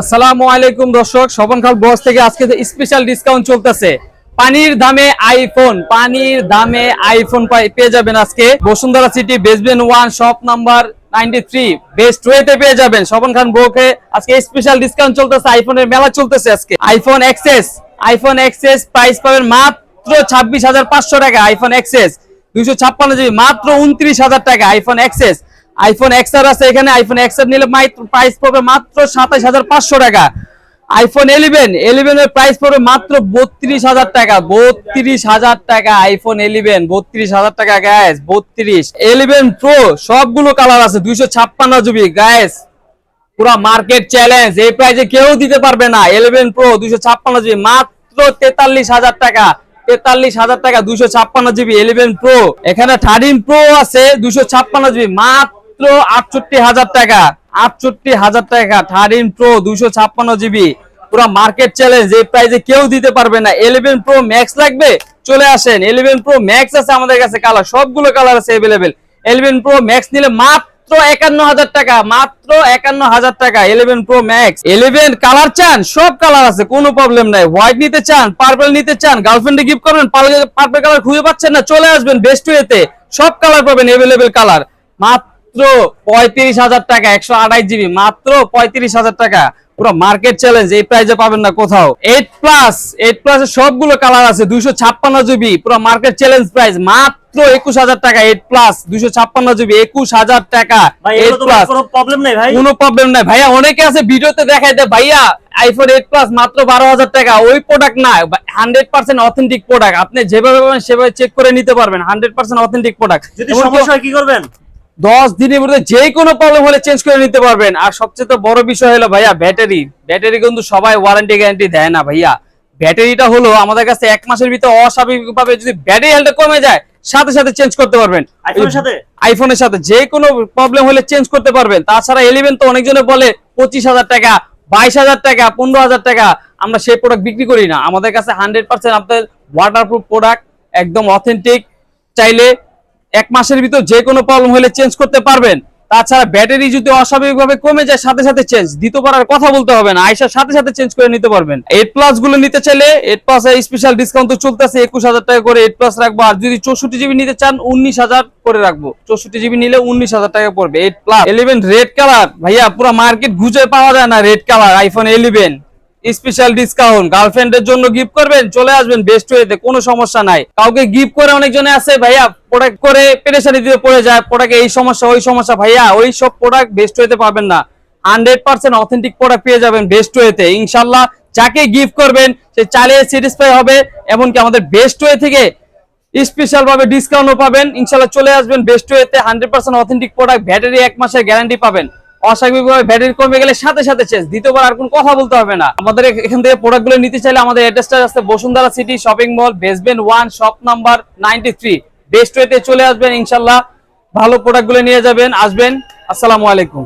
আসসালামু আলাইকুম দর্শক বস থেকে আজকে স্পেশাল ডিসকাউন্ট চলতেছে, পানির দামে আইফোন পানির দামে আইফোন পেয়ে যাবেন আজকে। Bashundhara city basement one shop number best পেয়ে যাবেন। খান আজকে স্পেশাল ডিসকাউন্ট চলতেছে আইফোনের মেলা চলতেছে আজকে। IPhone XS iPhone XS price পাবেন মাত্র ছাব্বিশ হাজার পাঁচশো টাকা। আইফোন এক্সেস দুইশো ছাপ্পান্ন মাত্র উনত্রিশ হাজার টাকা। আইফোন এক্সেস আইফোন এক্সআর আছে এখানে আইফোন এক্সআর নিলে প্রাইস পড়বে মাত্র সাতাশ হাজার পাঁচশো টাকা। আইফোন ইলেভেন এর প্রাইস পড়বে মাত্র বত্রিশ হাজার টাকা। বত্রিশ হাজার টাকা আইফোন ইলেভেন বত্রিশ হাজার টাকা গ্যাস বত্রিশ। ইলেভেন প্রো সবগুলো কালার আছে, দুইশো ছাপ্পান্ন জিবি গ্যাস পুরো মার্কেট চ্যালেঞ্জ এই প্রাইজে কেউ দিতে পারবে না। ইলেভেন প্রো দুইশো ছাপ্পান্ন জিবি মাত্র তেতাল্লিশ হাজার টাকা। তেতাল্লিশ হাজার টাকা, দুইশো ছাপ্পান্ন জিবি ইলেভেন প্রো এখানে থার্টিন প্রো আছে, দুইশো ছাপ্পান্ন জিবি মাত্র আটষট্টি হাজার টাকা, আটষট্টি হাজার টাকা। থার্টিন প্রো ছাপ্পান্ন জিবি। পুরো মার্কেট চ্যালেঞ্জ এই প্রাইজে কেউ দিতে পারবে না। ইলেভেন প্রো ম্যাক্স লাগবে? চলে আসেন। ইলেভেন প্রো ম্যাক্স আছে আমাদের কাছে কালার সবগুলো কালার আছে অ্যাভেলেবেল ইলেভেন প্রো ম্যাক্স নিলে মাত্র একান্ন হাজার টাকা, মাত্র একান্ন হাজার টাকা eleven pro max eleven colour চান? সব কালার আছে, কোনো প্রবলেম নাই। হোয়াইট নিতে চান পার্পল নিতে চান গার্লফ্রেন্ডে গিফট করবেন পার্পল কালার খুঁজে পাচ্ছেন না, চলে আসবেন বেস্ট ওয়েতে সব কালার পাবেন অ্যাভেলেবেল কালার মাত্র পঁয়ত্রিশ হাজার টাকা একশো আড়াই জিবি মাত্র পঁয়ত্রিশ হাজার টাকা। পুরো মার্কেট চ্যালেঞ্জ এই প্রাইজে পাবেন না কোথাও। এইট প্লাস এইট প্লাস সবগুলো কালার আছে দুইশো ছাপ্পান্ন জিবি পুরো মার্কেট চ্যালেঞ্জ প্রাইস মাত্র একুশ হাজার টাকা এইট প্লাস দুইশো ছাপ্পান্ন জিবি একুশ হাজার টাকা এইট প্লাস প্রবলেম নেই ভাই। কোনো প্রবলেম নাই। ভাইয়া অনেকে আছে ভিডিওতে দেখায় দেয় ভাইয়া আইফোন এইট প্লাস মাত্র বারো হাজার টাকা ওই প্রোডাক্ট না হান্ড্রেড পার্সেন্ট অথেন্টিক প্রোডাক্ট আপনি যেভাবে পাবেন সেভাবে চেক করে নিতে পারবেন হান্ড্রেড পার্সেন্ট অথেন্টিক প্রোডাক্ট যদি সমস্যা কি করবেন? দশ দিনের মধ্যে যে কোনো প্রবলেম হলে চেঞ্জ করে নিতে পারবেন। আর সবচেয়ে বড় বিষয় হলো ভাইয়া ব্যাটারি ব্যাটারি কিন্তু সবাই ওয়ারেন্টি গ্যারান্টি দেয় না ভাইয়া। ব্যাটারিটা হলো আমাদের কাছে এক মাসের ভিতরে অস্বাভাবিকভাবে যদি ব্যাটারি হেলটা কমে যায় সাথে সাথে চেঞ্জ করতে পারবেন। আইফোনের সাথে? আইফোনের সাথে যে কোনো প্রবলেম হলে চেঞ্জ করতে পারবেন। তাছাড়া এলিভেন তো অনেকজনে বলে পঁচিশ হাজার টাকা বাইশ হাজার টাকা পনেরো হাজার টাকা। আমরা সেই প্রোডাক্ট বিক্রি করি না। আমাদের কাছে হান্ড্রেড পার্সেন্ট আপনাদের ওয়াটারপ্রুফ প্রোডাক্ট একদম অথেন্টিক চাইলে এক মাসের ভিতর যে কোনো প্রবলেম হলে চেঞ্জ করতে পারবেন। তাছাড়া ব্যাটারি যদি অস্বাভাবিকভাবে কমে যায়, সাথে সাথে চেঞ্জ দ্বিতীয়বার আর কথা বলতে হবে না আইসার সাথে সাথে চেঞ্জ করে নিতে পারবেন। এইট প্লাসগুলো নিতে চাইলে এইট প্লাস স্পেশাল ডিসকাউন্ট তো চলতেছে, একুশ হাজার টাকা করে এইট প্লাস রাখব। আর যদি চৌষট্টি জিবি নিতে চান, উনিশ হাজার করে রাখব। চৌষট্টি জিবি নিলে উনিশ হাজার টাকা পড়বে eight plus eleven red colour ভাইয়া, পুরো মার্কেট খুঁজে পাওয়া যায় না red colour iPhone eleven special discount গার্লফ্রেন্ডের জন্য গিফট করবেন, চলে আসবেন বেস্ট ওয়েতে কোনো সমস্যা নাই। কাউকে গিফট করে অনেকজনে আছে, ভাইয়া প্রোডাক্ট করে পেরেশানি দিয়ে পড়ে যায় প্রোডাক্টে এই সমস্যা, ওই সমস্যা। ভাইয়া, ওই সব প্রোডাক্ট বেস্ট ওয়েতে পাবেন না। হান্ড্রেড পার্সেন্ট অথেন্টিক প্রোডাক্ট পেয়ে যাবেন বেস্ট ওয়েতে ইনশাল্লাহ যাকে গিফট করবেন, সে চালিয়ে স্যাটিসফাই হবে, এমনকি আমাদের বেস্ট ওয়ে থেকে স্পেশাল ভাবে ডিসকাউন্টও পাবেন। ইনশাল্লাহ চলে আসবেন বেস্ট ওয়েতে hundred percent authentic product battery এক মাসের গ্যারান্টি পাবেন। অস্বাভাবিকভাবে ব্যাটারি কমে গেলে সাথে সাথে চেঞ্জ দ্বিতীয়বার আর কোনো কথা বলতে হবে না। আমাদের এখান থেকে প্রোডাক্টগুলো নিতে চাইলে আমাদের অ্যাড্রেসটা আছে Bashundhara city shopping mall basement one shop number ninety three best ওয়েতে চলে আসবেন, ইনশাল্লাহ। ভালো প্রোডাক্টগুলো নিয়ে যাবেন, আসবেন। আসসালামু আলাইকুম।